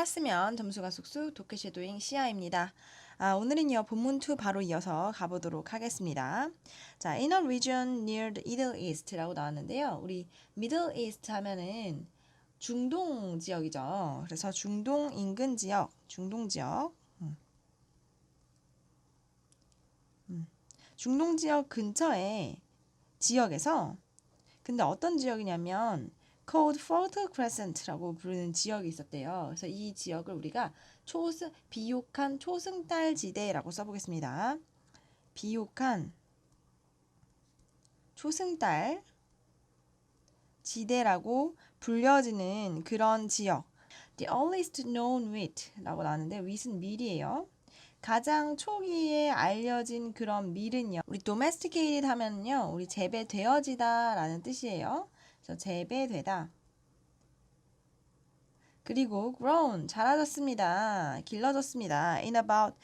알았으면 점수가 쑥쑥 도쿄 쉐도잉 시아입니다. 아, 오늘은요 본문 2 바로 이어서 가보도록 하겠습니다. 자, in a region near the Middle East라고 나왔는데요. 우리 Middle East 하면은 중동 지역이죠. 그래서 중동 인근 지역, 중동 지역. 음. 음. 중동 지역 근처에 지역에서 근데 어떤 지역이냐면 called Fertile Crescent라고 부르는 지역이 있었대요. 그래서 이 지역을 우리가 초승 비옥한 초승달 지대라고 써보겠습니다. 비옥한 초승달 지대라고 불려지는 그런 지역. The earliest known wheat라고 나왔는데 wheat은 밀이에요. 가장 초기에 알려진 그런 밀은요. 우리 domesticated 하면요. 우리 재배되어지다라는 뜻이에요. 재배되다. 그리고 grown 자라졌습니다. 길러졌습니다. in about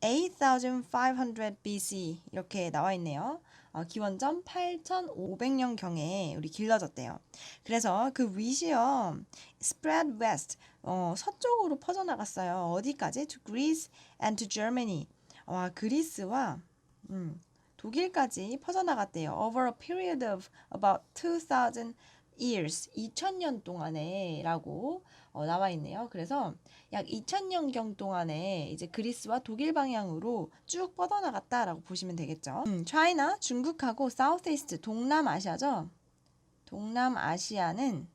8500 BC 이렇게 나와 있네요. 어, 기원전 8500년 경에 우리 길러졌대요. 그래서 그 위시요 spread west 어, 서쪽으로 퍼져나갔어요. 어디까지? to Greece and to Germany. 와 그리스와 음, 독일까지 퍼져나갔대요. over a period of about 2000 years, 2000년 동안에라고 어, 나와 있네요. 그래서 약 2000년경 동안에 이제 그리스와 독일 방향으로 쭉 뻗어나갔다라고 보시면 되겠죠. 음, China, 중국하고 Southeast, 동남아시아죠. 동남아시아는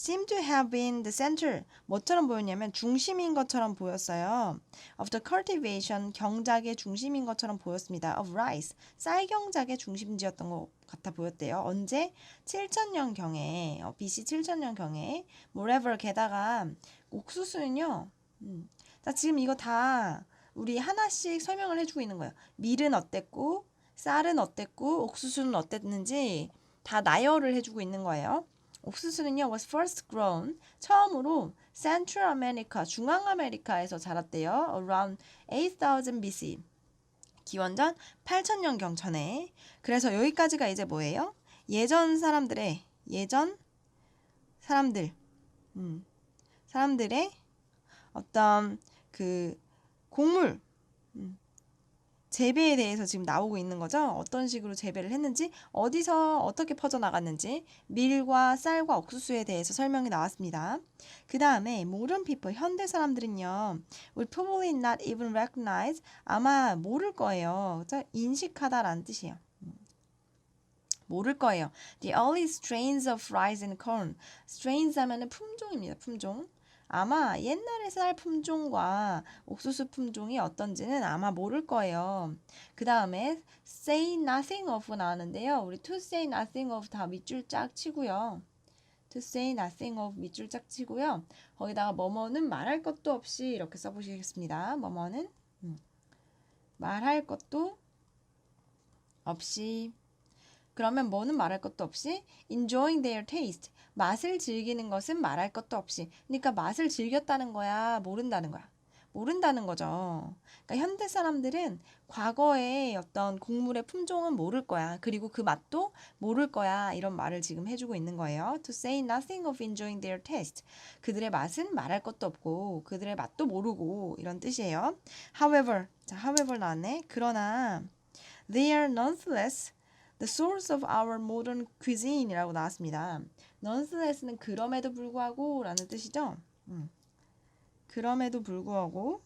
seem to have been the center. 뭐처럼 보였냐면 중심인 것처럼 보였어요. of the cultivation, 경작의 중심인 것처럼 보였습니다. of rice, 쌀 경작의 중심지였던 것 같아 보였대요. 언제? 7000년 경에, 어, BC 7000년 경에. moreover, 게다가 옥수수는요. 음, 자, 지금 이거 다 우리 하나씩 설명을 해주고 있는 거예요. 밀은 어땠고, 쌀은 어땠고, 옥수수는 어땠는지 다 나열을 해주고 있는 거예요. 옥수수는요 was first grown. 처음으로 Central America 중앙 아메리카에서 자랐대요. around 8000 BC 기원전 8000년 경전에. 그래서 여기까지가 이제 뭐예요? 예전 사람들의 예전 사람들. 음, 사람들의 어떤 그 곡물. 음, 재배에 대해서 지금 나오고 있는 거죠. 어떤 식으로 재배를 했는지, 어디서 어떻게 퍼져나갔는지, 밀과 쌀과 옥수수에 대해서 설명이 나왔습니다. 그 다음에 modern people, 현대 사람들은요, will probably not even recognize, 아마 모를 거예요. 그죠? 인식하다라는 뜻이에요. 음. 모를 거예요. The early strains of rice and corn. strains 하면은 품종입니다. 품종. 아마 옛날의 쌀 품종과 옥수수 품종이 어떤지는 아마 모를 거예요. 그 다음에 say nothing of 나왔는데요. 우리 to say nothing of 다 밑줄 짝 치고요. to say nothing of 밑줄 짝 치고요. 거기다가 뭐뭐는 말할 것도 없이 이렇게 써보시겠습니다. 뭐뭐는 음. 말할 것도 없이 그러면 뭐는 말할 것도 없이 enjoying their taste 맛을 즐기는 것은 말할 것도 없이 그러니까 맛을 즐겼다는 거야 모른다는 거야 모른다는 거죠. 그러니까 현대 사람들은 과거의 어떤 곡물의 품종은 모를 거야. 그리고 그 맛도 모를 거야. 이런 말을 지금 해주고 있는 거예요. To say nothing of enjoying their taste. 그들의 맛은 말할 것도 없고 그들의 맛도 모르고 이런 뜻이에요. However, 자, however 나왔네. 그러나 they are nonetheless The source of our modern cuisine이라고 나왔습니다. nonetheless는 그럼에도 불구하고 라는 뜻이죠. 음. 그럼에도 불구하고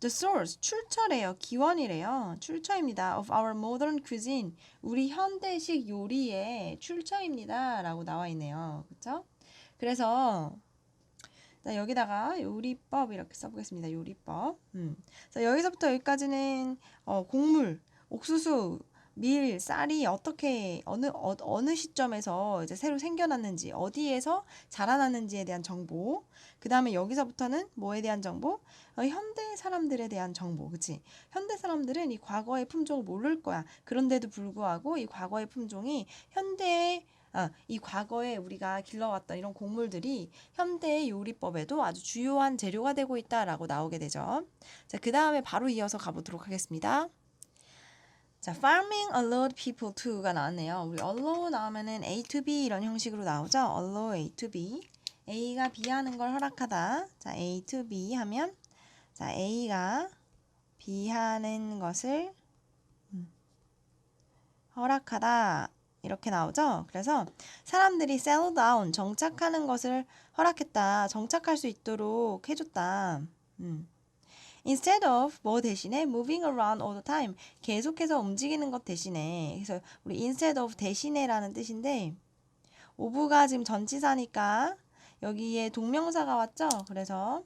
The source, 출처래요. 기원이래요. 출처입니다. Of our modern cuisine. 우리 현대식 요리의 출처입니다. 라고 나와 있네요. 그쵸? 그래서 자, 여기다가 요리법 이렇게 써보겠습니다. 요리법. 음. 자, 여기서부터 여기까지는 어, 곡물, 옥수수, 밀, 쌀이 어떻게 어느 어, 어느 시점에서 이제 새로 생겨났는지, 어디에서 자라났는지에 대한 정보. 그 다음에 여기서부터는 뭐에 대한 정보? 어, 현대 사람들에 대한 정보, 그치? 현대 사람들은 이 과거의 품종을 모를 거야. 그런데도 불구하고 이 과거의 품종이 현대의 어, 이 과거에 우리가 길러왔던 이런 곡물들이 현대의 요리법에도 아주 주요한 재료가 되고 있다라고 나오게 되죠. 자, 그 다음에 바로 이어서 가보도록 하겠습니다. 자, farming allowed people to가 나왔네요. 우리 allow 나오면은 A to B 이런 형식으로 나오죠. allow A to B. A가 B 하는 걸 허락하다. 자, A to B 하면 자, A가 B 하는 것을 음, 허락하다. 이렇게 나오죠? 그래서 사람들이 settle down, 정착하는 것을 허락했다. 정착할 수 있도록 해줬다. 음. Instead of 뭐 대신에 moving around all the time 계속해서 움직이는 것 대신에 그래서 우리 instead of 대신에라는 뜻인데 of가 지금 전치사니까 여기에 동명사가 왔죠? 그래서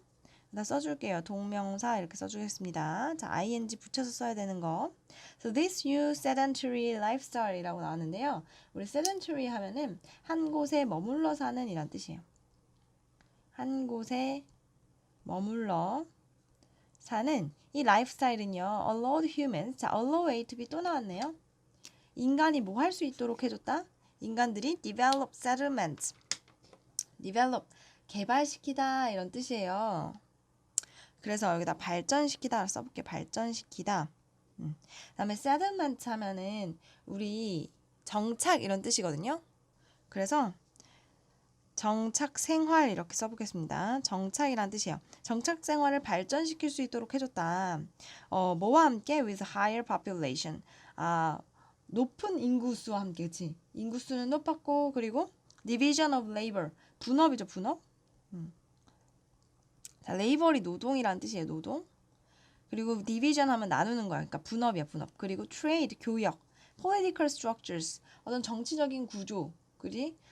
나 써줄게요. 동명사 이렇게 써주겠습니다. 자, ing 붙여서 써야 되는 거. So this new sedentary lifestyle이라고 나왔는데요. 우리 sedentary 하면은 한 곳에 머물러 사는 이란 뜻이에요. 한 곳에 머물러 사는 이 라이프스타일은요. allowed humans. 자, allow A to B 또 나왔네요. 인간이 뭐 할 수 있도록 해줬다? 인간들이 develop settlements. develop 개발시키다 이런 뜻이에요. 그래서 여기다 발전시키다 써볼게. 발전시키다. 음. 그다음에 settlement 하면은 우리 정착 이런 뜻이거든요. 그래서 정착 생활 이렇게 써보겠습니다. 정착이란 뜻이에요. 정착 생활을 발전시킬 수 있도록 해줬다. 어, 뭐와 함께 with higher population. 아, 높은 인구수와 함께, 그치? 인구수는 높았고, 그리고 division of labor. 분업이죠, 분업. 음. 자, labor이 노동이라는 뜻이에요, 노동. 그리고 division 하면 나누는 거야. 그러니까 분업이야, 분업. 그리고 trade, 교역. political structures. 어떤 정치적인 구조.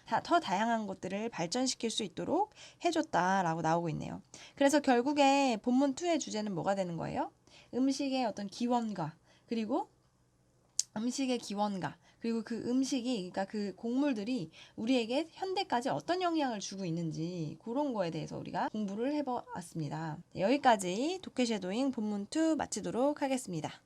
다, 더 다양한 것들을 발전시킬 수 있도록 해줬다라고 나오고 있네요. 그래서 결국에 본문 2의 주제는 뭐가 되는 거예요? 음식의 어떤 기원과 그리고 음식의 기원과 그리고 그 음식이 그러니까 그 곡물들이 우리에게 현대까지 어떤 영향을 주고 있는지 그런 거에 대해서 우리가 공부를 해보았습니다. 네, 여기까지 도쿄 쉐도잉 본문 2 마치도록 하겠습니다.